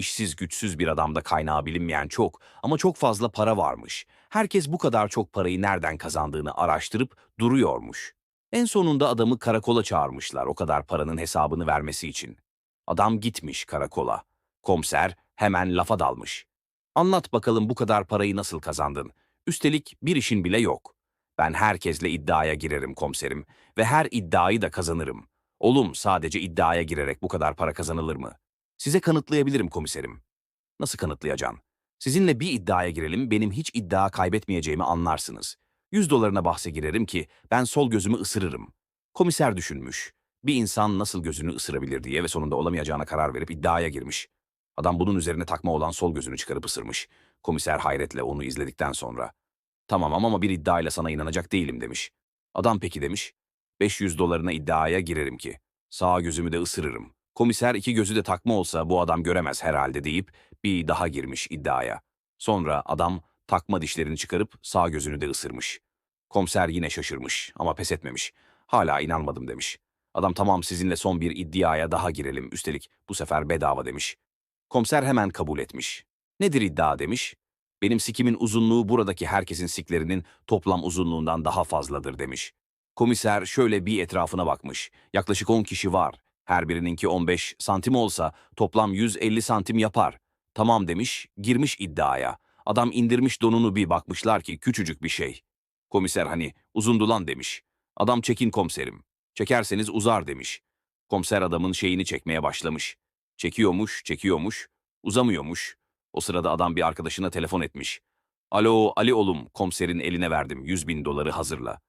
İşsiz güçsüz bir adamda kaynağı bilinmeyen çok ama çok fazla para varmış. Herkes bu kadar çok parayı nereden kazandığını araştırıp duruyormuş. En sonunda adamı karakola çağırmışlar o kadar paranın hesabını vermesi için. Adam gitmiş karakola. Komiser hemen lafa dalmış. Anlat bakalım bu kadar parayı nasıl kazandın? Üstelik bir işin bile yok. Ben herkesle iddiaya girerim komiserim ve her iddiayı da kazanırım. Oğlum sadece iddiaya girerek bu kadar para kazanılır mı? Size kanıtlayabilirim komiserim. Nasıl kanıtlayacaksın? Sizinle bir iddiaya girelim, benim hiç iddia kaybetmeyeceğimi anlarsınız. 100 dolarına bahse girerim ki ben sol gözümü ısırırım. Komiser düşünmüş. Bir insan nasıl gözünü ısırabilir diye ve sonunda olamayacağına karar verip iddiaya girmiş. Adam bunun üzerine takma olan sol gözünü çıkarıp ısırmış. Komiser hayretle onu izledikten sonra. Tamam ama bir iddiayla sana inanacak değilim demiş. Adam peki demiş. 500 dolarına iddiaya girerim ki. Sağ gözümü de ısırırım. Komiser iki gözü de takma olsa bu adam göremez herhalde deyip bir daha girmiş iddiaya. Sonra adam takma dişlerini çıkarıp sağ gözünü de ısırmış. Komiser yine şaşırmış ama pes etmemiş. Hala inanmadım demiş. Adam tamam sizinle son bir iddiaya daha girelim üstelik bu sefer bedava demiş. Komiser hemen kabul etmiş. Nedir iddia demiş. Benim sikimin uzunluğu buradaki herkesin siklerinin toplam uzunluğundan daha fazladır demiş. Komiser şöyle bir etrafına bakmış. Yaklaşık 10 kişi var. Her birininki 15 santim olsa toplam 150 santim yapar. Tamam demiş, girmiş iddiaya. Adam indirmiş donunu bir bakmışlar ki küçücük bir şey. Komiser hani uzundu lan demiş. Adam çekin komiserim. Çekerseniz uzar demiş. Komiser adamın şeyini çekmeye başlamış. Çekiyormuş, çekiyormuş, uzamıyormuş. O sırada adam bir arkadaşına telefon etmiş. Alo Ali oğlum, komiserin eline verdim 100 bin doları hazırla.